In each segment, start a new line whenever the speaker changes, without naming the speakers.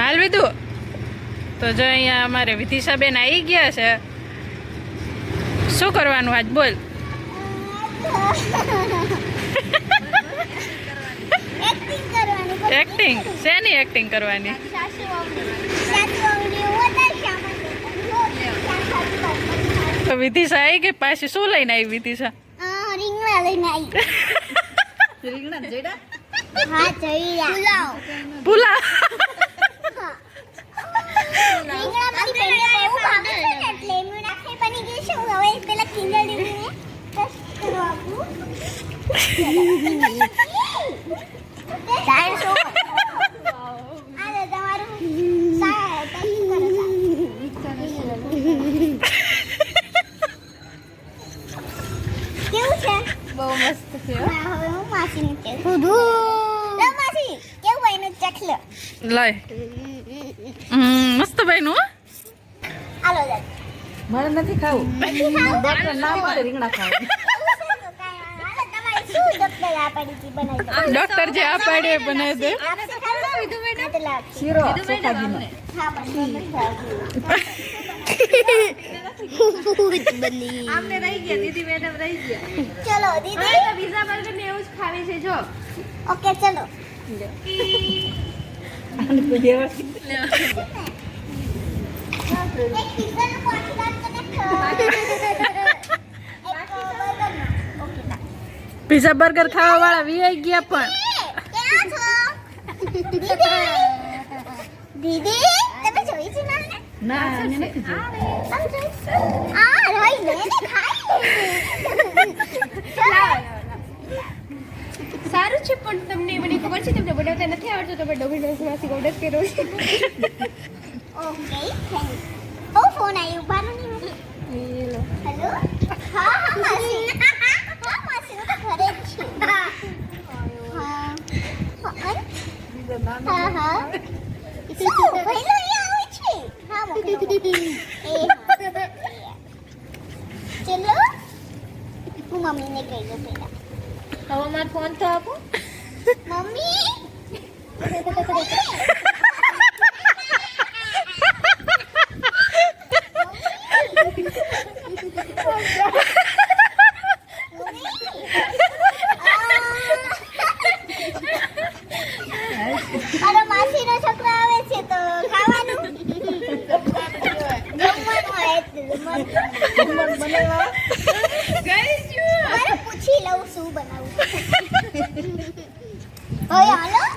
હાલ વિધુ? તો જો અહીંયા અમારે વિધિશાબેન આવી ગયા છે. શું કરવાનું આજ? બોલ.
એક્ટિંગ
શેની એક્ટિંગ કરવાની? વિધિશા આવી ગઈ પાછી શું લઈને આવી વિધિશા
રીંગણા લઈને આવી પુલાવ
ભૂલા
રીંગણા મારી બેનને બહુ ભાવે છે ને એટલે એમનું નાખે બની ગયું છે હું હવે પેલા કિંજલ દીદીને ટેસ્ટ કરવા આપું ચાર સો આ લે તમારું સા ટેસ્ટ કરો કેવું છે?
બહુ મસ્ત છે
હવે હું માસી માસી કેવું એનું ચખ લો
લાય. હમ, મસ્ત ભાઈ નું
આલો દાદા
મારે નથી ખાવું. ડોક્ટર ના પાડે રીંગણા ખાવા.
ડોક્ટર જે આ પાડે બનાવી દે.
શીરો
આમને રહી ગયા દીદી મેડમ રહી ગયા.
ચલો દીદી.
બીજા બર્ગર ને એવું જ ખાવી છે જો.
ઓકે ચલો.
અને કોઈ વ્યવસ્થિત
એક પિઝાનો કોન્ટ્રાક્ટ કને એક બર્ગરનો ઓકે ના
પીઝા બર્ગર ખાવા વાળા વીઆઈ ગયા પણ
ક્યાં છો દીદી દીદી તમે જોઈ છે નાને
ના એને નથી જોયું.
આમ જોઈ આ રહી લે ને ખાઈ
સારું છે પણ તમને મને ખબર છે તમને બનાવતા નથી આવડતું તમે ડોમિનોઝમાંથી ઓર્ડર કર્યો છે
ઓકે થેન્ક ઓ ફોન આવ્યો નહીં હેલો હા હા માસી. હા માસી તો ઘરે જ છું. હા. હા હા. હા હા શું? પહેલો એ આવે છે? હા મોકલો ચલો. હું મમ્મીને કહી દઉં પહેલા.
હવે મારો ફોન તો આપો.
મમ્મી? પૂછી લઉં શું બનાવું. હવે હાલો.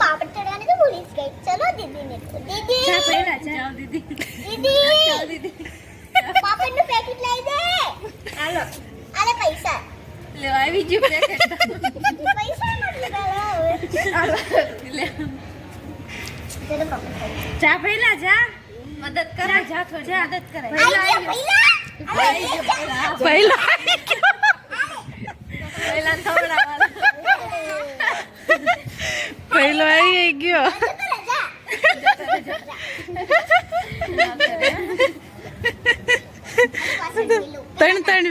પાપડ ચડવાની તો ભૂલી જ ચલો. દીદી.
ચા દીદી
દીદી પાપડનું પેકેટ લઈ દે
હાલો
અરે પૈસા
લે આવી ગયું પેકેટ
પૈસા નથી પેલા હવે પાપડ
પહેલા જા. મદદ કર. જા થોડી. મદદ
આઈ ગયા. પહેલા.
પહેલા
પહેલા
પહેલો
આવી ગયો. ત્રણ ત્રણ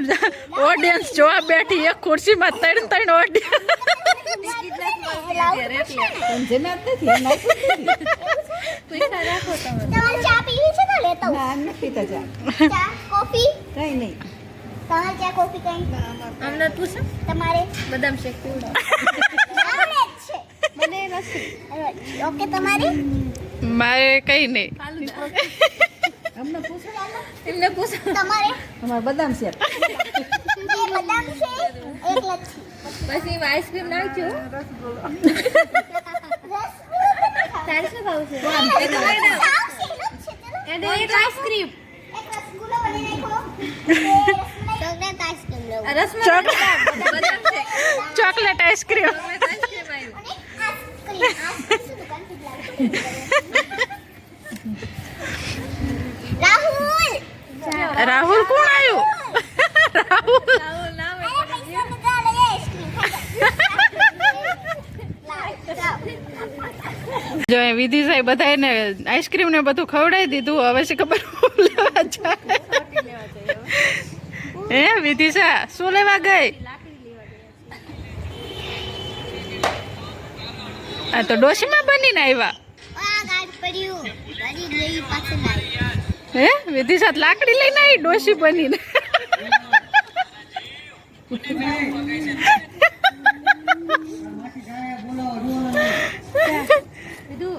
ઓડિયન્સ જોવા બેઠી. એક ખુરશીમાં ત્રણ ત્રણ ઓડિયન્સ.
તમારે ચા પીવી છે તો લેતા
ના એમ નથી પીતા ચા
આવું ચા કોફી
કઈ નહીં
તમારે ચા કોફી કઈ
અમને પૂછો
તમારે
બદામ શેક
ઓકે તમારે
મારે કઈ નહીં.
અમને પૂછો
એમને પૂછો
તમારે
અમારે બદામ શેક
બદામ છે એક લચ્છી.
પછી એમાં આઈસ્ક્રીમ નાખજો. તારે શું ખાવું છે એને એક આઈસ્ક્રીમ
ચોકલેટ આઈસ્ક્રીમ જો
એ વિધિ સાહેબ બધાને આઈસ્ક્રીમ ને બધું ખવડાવી દીધું હવે છે ખબર લેવા જાય? હે વિધિ સા શું લેવા ગઈ? આ તો ડોશીમાં બનીને આવ્યા હે વિધિ સાથ લાકડી લઈને આવી ડોશી બનીને. બોલો ಇದು